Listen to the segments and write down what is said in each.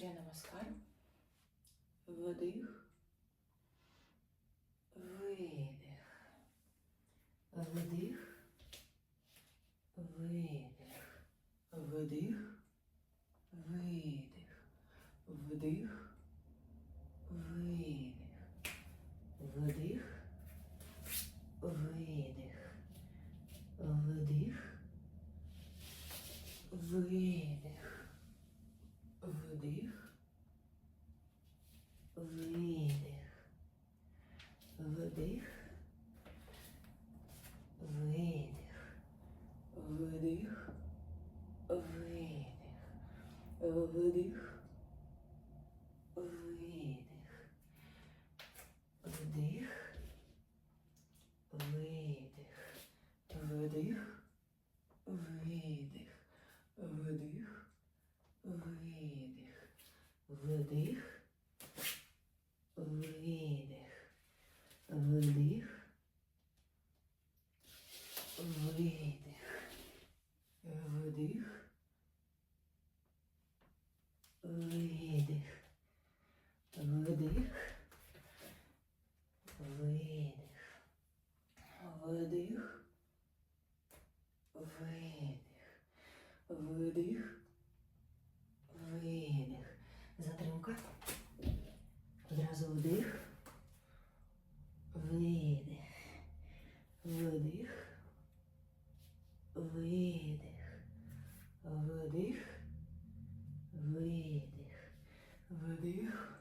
Зоряна маскара, вдих. вдих, видих, вдих.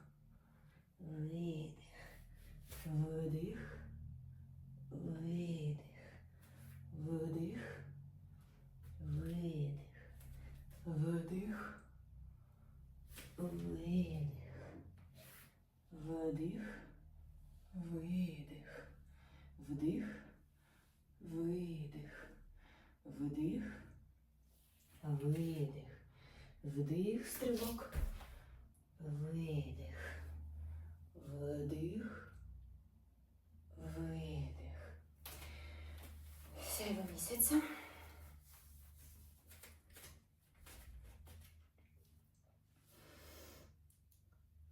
крутиться.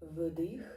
Вдих.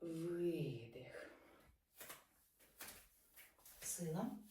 Видих. Сила.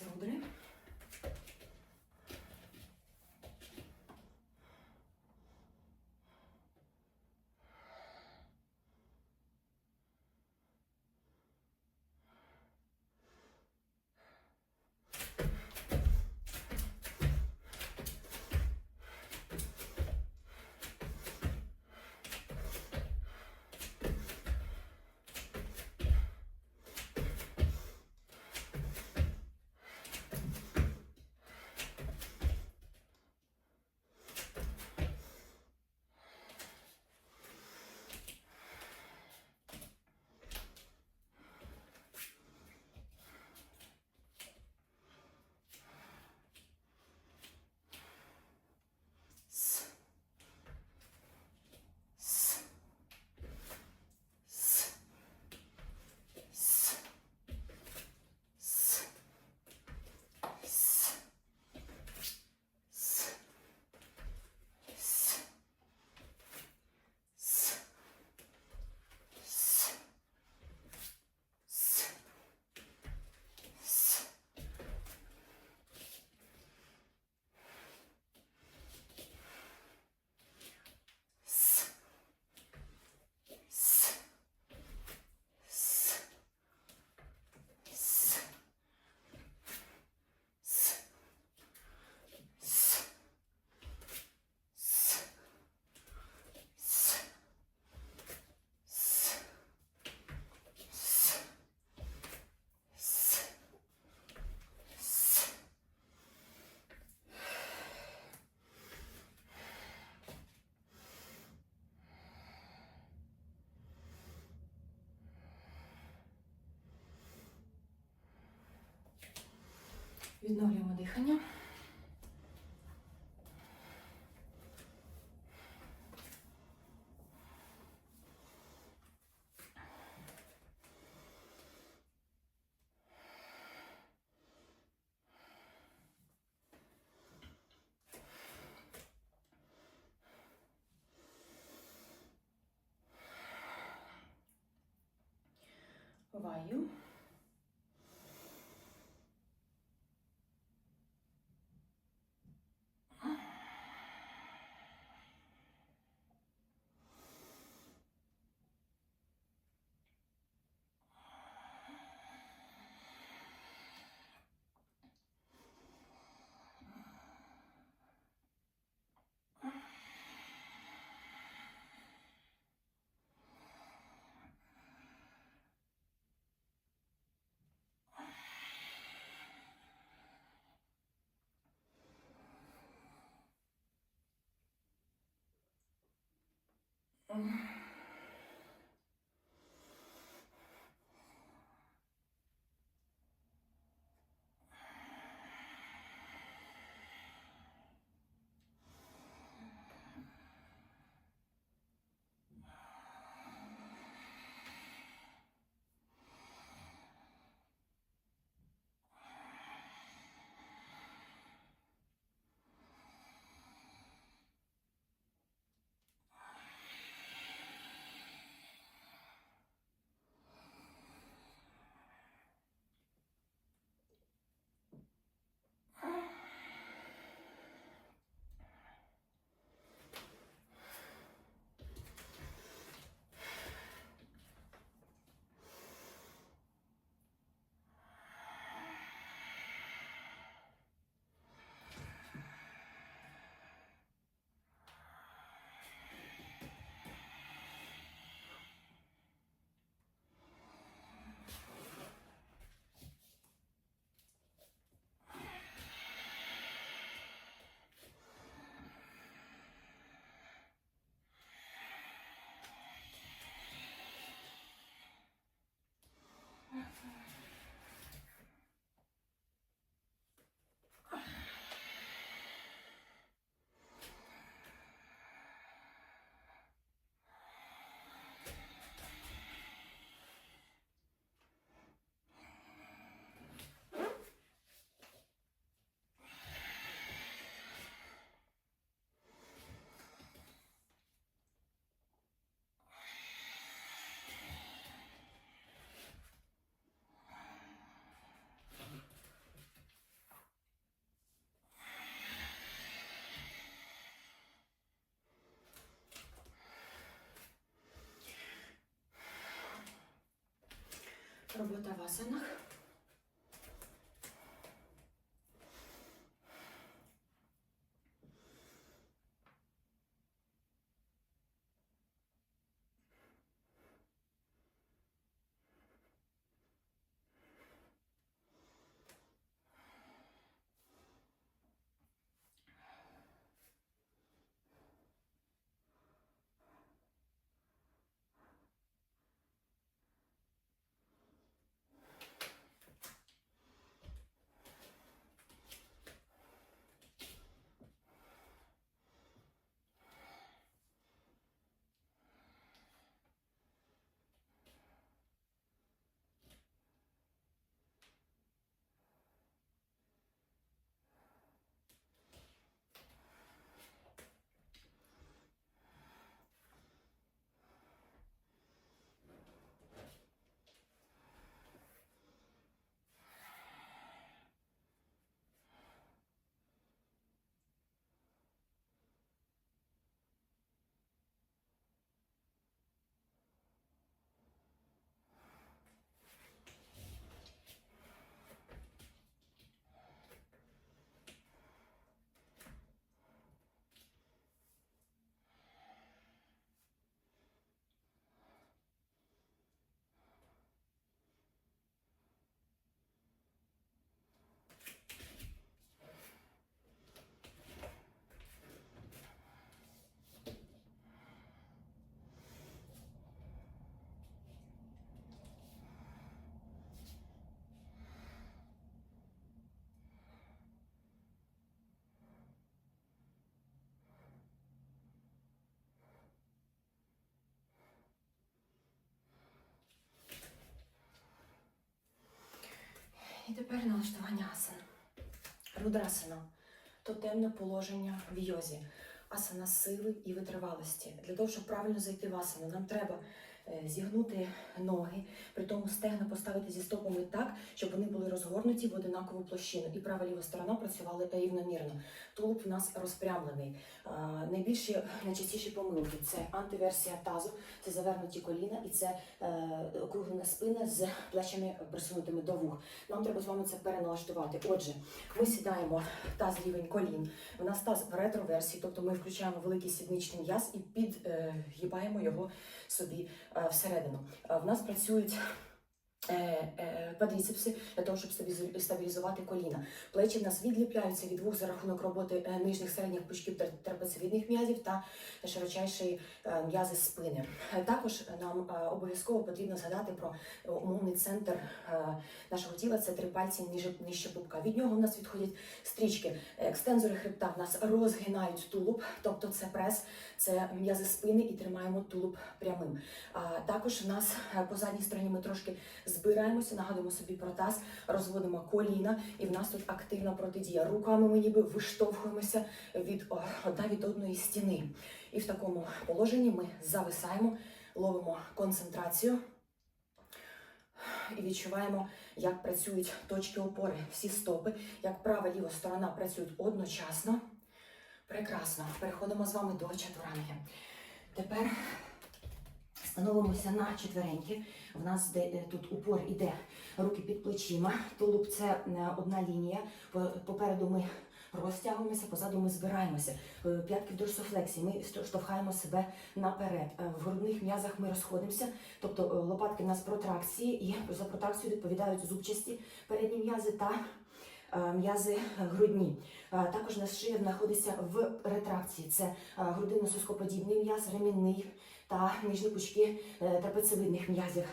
Alessandra. Відновлюємо дихання. Ваю. Um, Робота в асанах. Тепер налаштування асан. Рудрасана то темне положення в йозі. Асана сили і витривалості. Для того, щоб правильно зайти в асану, нам треба зігнути ноги, при тому стегна поставити зі стопами так, щоб вони були розгорнуті в одинакову площину. І права ліва сторона працювали рівномірно. Тулуб у нас розпрямлений. Найбільші, найчастіші помилки це антиверсія тазу, це завернуті коліна і це е, округлена спина з плечами присунутими до вух. Нам треба з вами це переналаштувати. Отже, ми сідаємо таз рівень колін. У нас таз в ретроверсії, тобто ми включаємо великий сідничний м'яз і підгибаємо його собі е, всередину. Е, В нас працюють. Е, е, Квадріцепси для того, щоб стабілізувати коліна. Плечі в нас відліпляються від вух за рахунок роботи е, нижніх середніх пучків тер- м'язів та широчайшої м'язи спини. Також нам обов'язково потрібно згадати про умовний центр нашого тіла. Це три пальці нижче пупка. Від нього в нас відходять стрічки. Екстензори хребта в нас розгинають тулуб, тобто це прес, це м'язи спини і тримаємо тулуб прямим. Також в нас по задній стороні ми трошки збираємося, нагадуємо собі про таз, розводимо коліна, і в нас тут активна протидія. Руками ми ніби виштовхуємося від одна від одної стіни. І в такому положенні ми зависаємо, ловимо концентрацію і відчуваємо, як працюють точки опори, всі стопи, як права ліва сторона працюють одночасно. Прекрасно. Переходимо з вами до чатуранги. Тепер становимося на четвереньки. В нас де, е, тут упор іде руки під плечима. Тулуб це е, одна лінія. Попереду ми розтягуємося, позаду ми збираємося. Е, П'ятки в дорсофлексії. Ми штовхаємо себе наперед. В грудних м'язах ми розходимося, тобто лопатки в нас протракції, і за протракцію відповідають зубчасті передні м'язи та м'язи грудні. Також у нас шия знаходиться в ретракції. Це грудинно-соскоподібний м'яз, ремінний та ніжні пучки е, трапециевидних м'язів.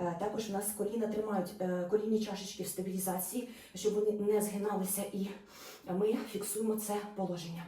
Е, Також у нас коліна тримають е, колінні чашечки в стабілізації, щоб вони не згиналися, і ми фіксуємо це положення.